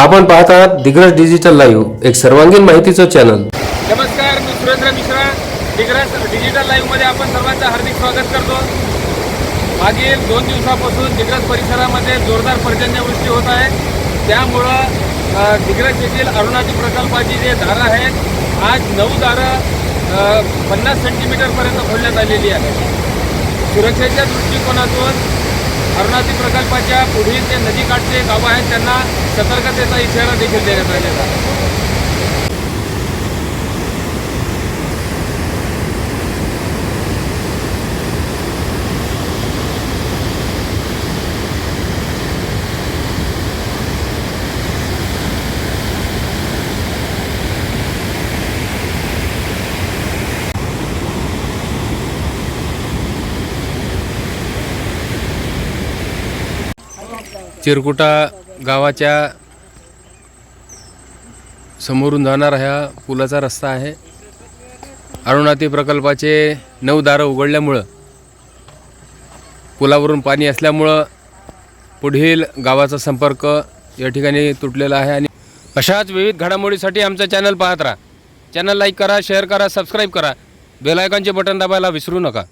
आपण पाहत आहात दिग्रस डिजिटल लाईव्ह एक सर्वांगीण माहितीचं चॅनल नमस्कार मी सुरेंद्र मिश्रा. डिग्रस डिजिटल लाईव्हमध्ये आपण सर्वांचं हार्दिक स्वागत करतो. मागील दोन दिवसापासून दिग्रस परिसरामध्ये जोरदार पर्जन्यवृष्टी होत आहे. त्यामुळं दिग्रस येथील अरुणाची प्रकल्पाची जे दारं आहेत आज नऊ दारं पन्नास सेंटीमीटरपर्यंत खोलण्यात आलेली आहे सुरक्षेच्या दृष्टिकोनातून अरुणाती प्रकल्पाच्या पुढील जे नदीकाठचे गावं आहेत त्यांना सतर्कतेचा इशारा देखील देण्यात आलेला आहे. चिरकुटा गावाच्या समोरून जाणारा ह्या पुलाचा रस्ता आहे. अरुणाती प्रकल्पाचे नऊ दारं उघडल्यामुळं पुलावरून पाणी असल्यामुळं पुढील गावाचा संपर्क या ठिकाणी तुटलेला आहे आणि अशाच विविध घडामोडीसाठी आमचा चॅनल पाहत राहा. चॅनल लाईक करा शेअर करा सबस्क्राईब करा. बेलायकॉनचे बटन दाबायला विसरू नका.